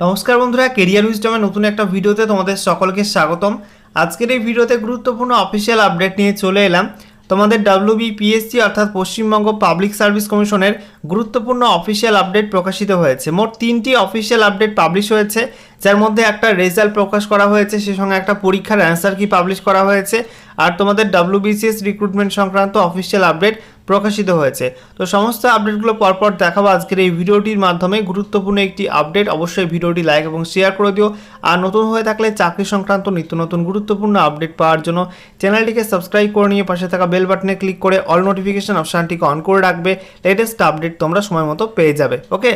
নমস্কার বন্ধুরা কেরিয়ার উইজডমের নতুন একটা ভিডিওতে তোমাদের সকলকে স্বাগতম। আজকের এই ভিডিওতে গুরুত্বপূর্ণ অফিসিয়াল আপডেট নিয়ে চলে এলাম। তোমাদের ডাব্লিউবিপিএসসি অর্থাৎ পশ্চিমবঙ্গ পাবলিক সার্ভিস কমিশনের গুরুত্বপূর্ণ অফিসিয়াল আপডেট প্রকাশিত হয়েছে। মোট তিনটি অফিসিয়াল আপডেট পাবলিশ হয়েছে, যার মধ্যে একটা রেজাল্ট প্রকাশ করা হয়েছে, সে সঙ্গে একটা পরীক্ষার অ্যান্সার কি পাবলিশ করা হয়েছে। আর তোমাদের ডাব্লিউবিসিএস রিক্রুটমেন্ট সংক্রান্ত অফিসিয়াল আপডেট প্রকাশিত হয়েছে। তো সমস্ত আপডেটগুলো পরপর দেখাবো আজকের এই ভিডিওটির মাধ্যমে। গুরুত্বপূর্ণ একটি আপডেট, অবশ্যই ভিডিওটি লাইক এবং শেয়ার করে দিও। আর নতুন হয়ে থাকলে চাকরি সংক্রান্ত নিত্য নতুন গুরুত্বপূর্ণ আপডেট পাওয়ার জন্য চ্যানেলটিকে সাবস্ক্রাইব করে নিয়ে পাশে থাকা বেল বাটনে ক্লিক করে অল নোটিফিকেশান অপশানটিকে অন করে রাখবে। লেটেস্ট আপডেট তোমরা সময় মতো পেয়ে যাবে। ওকে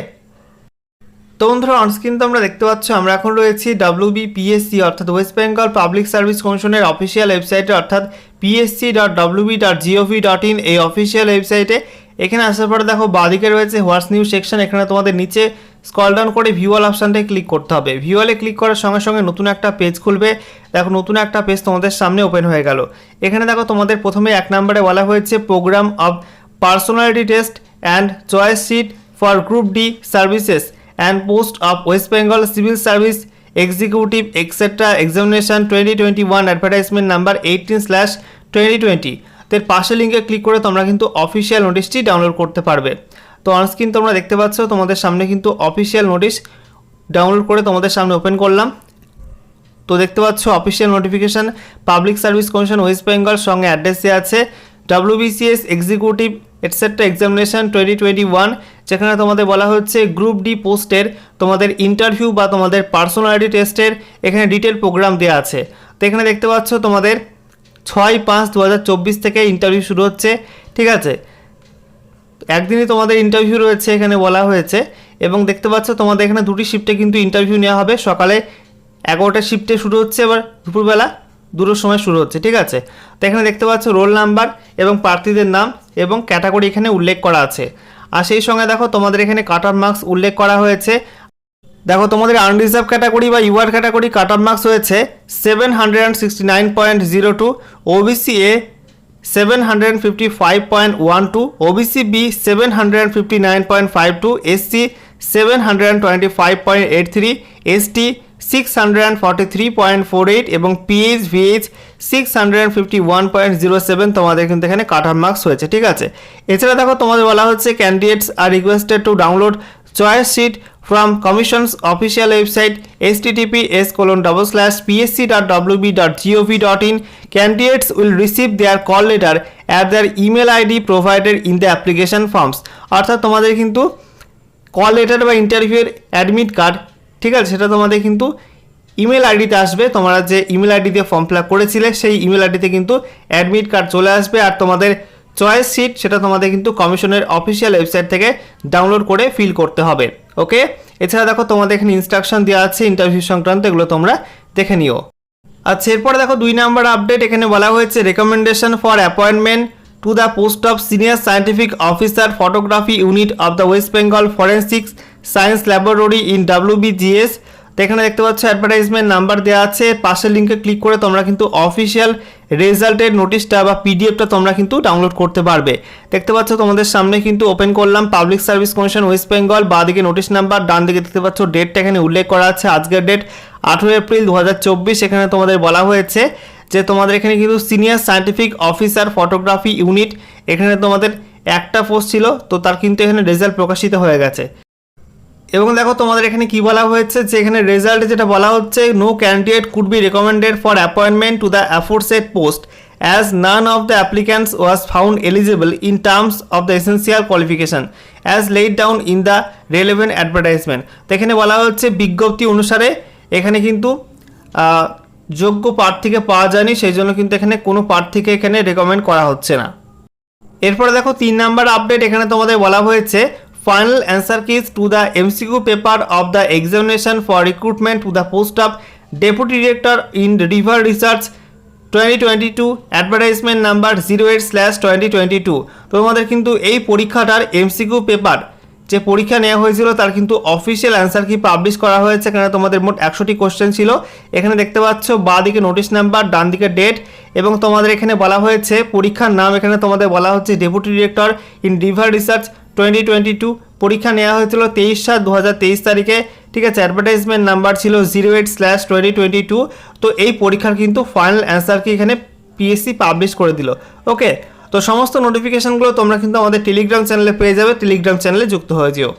তো বন্ধুরা অনস্ক্রিন তো আমরা দেখতে পাচ্ছ, আমরা এখন রয়েছি ডাব্লিউবিপিএসসি অর্থাৎ ওয়েস্ট বেঙ্গল পাবলিক সার্ভিস কমিশনের অফিসিয়াল ওয়েবসাইটে অর্থাৎ PSC dot WB dot GOV dot in এই অফিসিয়াল ওয়েবসাইটে এখানে আসার পরে দেখো, বাদিকে রয়েছে হোয়াটস নিউজ সেকশন এখানে তোমাদের নিচে স্কল ডাউন করে ভিউয়াল অপশানটায় ক্লিক করতে হবে। ভিউয়ালে ক্লিক করার সঙ্গে সঙ্গে নতুন একটা পেজ খুলবে। দেখো, নতুন একটা পেজ তোমাদের সামনে ওপেন হয়ে গেল। এখানে দেখো, তোমাদের প্রথমে এক নম্বরে বলা হয়েছে program of personality test and choice sheet for group D services and post of West Bengal Civil Service Executive etc. Examination 2021 advertisement number 18 slash 2020 এর পাশে লিঙ্কে ক্লিক করে তোমরা কিন্তু অফিসিয়াল নোটিশটি ডাউনলোড করতে পারবে। তো অনস্ক্রিন তোমরা দেখতে পাচ্ছ, তোমাদের সামনে কিন্তু অফিসিয়াল নোটিশ ডাউনলোড করে তোমাদের সামনে ওপেন করলাম। তো দেখতে পাচ্ছ official notification public service commission West Bengal সঙ্গে অ্যাড্রেস আছে। WBCS executive etcetera examination twenty twenty one যেখানে তোমাদের বলা হচ্ছে গ্রুপ ডি পোস্টের তোমাদের ইন্টারভিউ বা তোমাদের পার্সোনালিটি টেস্টের এখানে ডিটেল প্রোগ্রাম দেওয়া আছে। তো এখানে দেখতে পাচ্ছ তোমাদের ছয় পাঁচ দু থেকে ইন্টারভিউ শুরু হচ্ছে, ঠিক আছে? একদিনই তোমাদের ইন্টারভিউ রয়েছে এখানে বলা হয়েছে, এবং দেখতে পাচ্ছ তোমাদের এখানে দুটি শিফটে কিন্তু ইন্টারভিউ নেওয়া হবে। সকালে এগারোটা শিফটে শুরু হচ্ছে, এবার দুপুরবেলা দুটোর সময় শুরু হচ্ছে, ঠিক আছে? তো এখানে দেখতে পাচ্ছ রোল নাম্বার এবং প্রার্থীদের নাম এবং ক্যাটাগরি এখানে উল্লেখ করা আছে। আর সেই সঙ্গে দেখো তোমাদের এখানে কাট অফ মার্কস উল্লেখ করা হয়েছে। দেখো তোমাদের আনরিজার্ভ ক্যাটাগরি বা UR category cut off marks হয়েছে seven hundred and sixty nine point zero two OBC A seven hundred and fifty five point one two OBC B seven hundred and fifty nine point five two SC seven hundred and twenty five point eight three ST six hundred and forty three point four eight এবং PH VH six hundred fifty one point zero seven তোমাদের কিন্তু এখানে কাট off marks হয়েছে, ঠিক আছে? এছাড়া দেখো তোমাদের বলা হচ্ছে candidates are requested to download choice sheet from commission's official website S TTP S colon double slash PSC dot WB dot GOV dot in candidates will receive their call letter at their email ID provided in the application forms অর্থাৎ তোমাদের কিন্তু call letter বা ইন্টারভিউয়ের admit card ঠিক আছে, সেটা তোমাদের কিন্তু ইমেল আইডিতে আসবে। তোমরা যে ইমেল আইডি দিয়ে ফর্ম ফিল করেছিলে, সেই ইমেল আইডিতে কিন্তু অ্যাডমিট কার্ড চলে আসবে আর তোমাদের চয়েস সিট সেটা তোমাদের কিন্তু কমিশনের অফিসিয়াল ওয়েবসাইট থেকে ডাউনলোড করে ফিল করতে হবে ওকে এছাড়া দেখো, তোমাদের এখানে ইনস্ট্রাকশন দেওয়া আছে ইন্টারভিউ সংক্রান্ত, এগুলো তোমরা দেখে নিও। আচ্ছা এরপরে দেখো, দুই নাম্বার আপডেট এখানে বলা হয়েছে recommendation for appointment to the post of senior scientific officer photography unit of the West Bengal forensics science laboratory in WBGS. তো এখানে দেখতে পাচ্ছ অ্যাডভার্টাইজমেন্ট নাম্বার দেওয়া আছে। পাশের লিঙ্কে ক্লিক করে তোমরা কিন্তু অফিসিয়াল রেজাল্টের নোটিশটা বা পিডিএফটা তোমরা কিন্তু ডাউনলোড করতে পারবে। দেখতে পাচ্ছ, তোমাদের সামনে কিন্তু ওপেন করলাম public service commission West Bengal বা দিকে নোটিশ নাম্বার ডান দিকে দেখতে পাচ্ছ ডেটটা এখানে উল্লেখ করা আছে। আজকের ডেট আঠেরো এপ্রিল দু হাজার চব্বিশ। এখানে তোমাদের বলা হয়েছে যে, তোমাদের এখানে কিন্তু senior scientific officer photography unit এখানে তোমাদের একটা পোস্ট ছিল। তো তার কিন্তু এখানে রেজাল্ট প্রকাশিত হয়ে গেছে। এবং দেখো তোমাদের এখানে কি বলা হয়েছে? যে এখানে রেজাল্টে যেটা বলা হচ্ছে no candidate could be recommended for appointment to the aforesaid post as none of the applicants was found eligible in terms of the essential qualification as laid down in the relevant advertisement তো এখানে বলা হচ্ছে, বিজ্ঞপ্তি অনুসারে এখানে কিন্তু যোগ্য প্রার্থীকে পাওয়া যায়নি সেই জন্য কিন্তু এখানে কোনো প্রার্থীকে এখানে রেকমেন্ড করা হচ্ছে না। এরপরে দেখো, তিন নাম্বার আপডেট এখানে তোমাদের বলা হয়েছে keys to the MCQ paper of the examination for recruitment to the post of deputy director in river research twenty twenty two advertisement number zero eight slash twenty twenty two তোমাদের কিন্তু এই পরীক্ষাটার MCQ paper যে পরীক্ষা নেওয়া হয়েছিল, তার কিন্তু official answer কি পাবলিশ করা হয়েছে এখানে তোমাদের মোট একশোটি কোশ্চেন ছিল। এখানে দেখতে পাচ্ছ বাঁ দিকে নোটিশ নাম্বার ডান দিকে ডেট এবং তোমাদের এখানে বলা হয়েছে, পরীক্ষার নাম এখানে তোমাদের বলা হচ্ছে deputy director in river research twenty twenty two পরীক্ষা নেওয়া হয়েছিল তেইশ সাত দু তারিখে। ঠিক আছে অ্যাডভার্টাইজমেন্ট নাম্বার ছিল zero eight slash twenty twenty two তো এই পরীক্ষার কিন্তু ফাইনাল অ্যান্সারকে এখানে পিএসসি পাবলিশ করে দিল। ওকে তো সমস্ত নোটিফিকেশনগুলো তোমরা কিন্তু আমাদের টেলিগ্রাম চ্যানেলে পেয়ে যাবে। টেলিগ্রাম চ্যানেলে যুক্ত হয়ে যেও।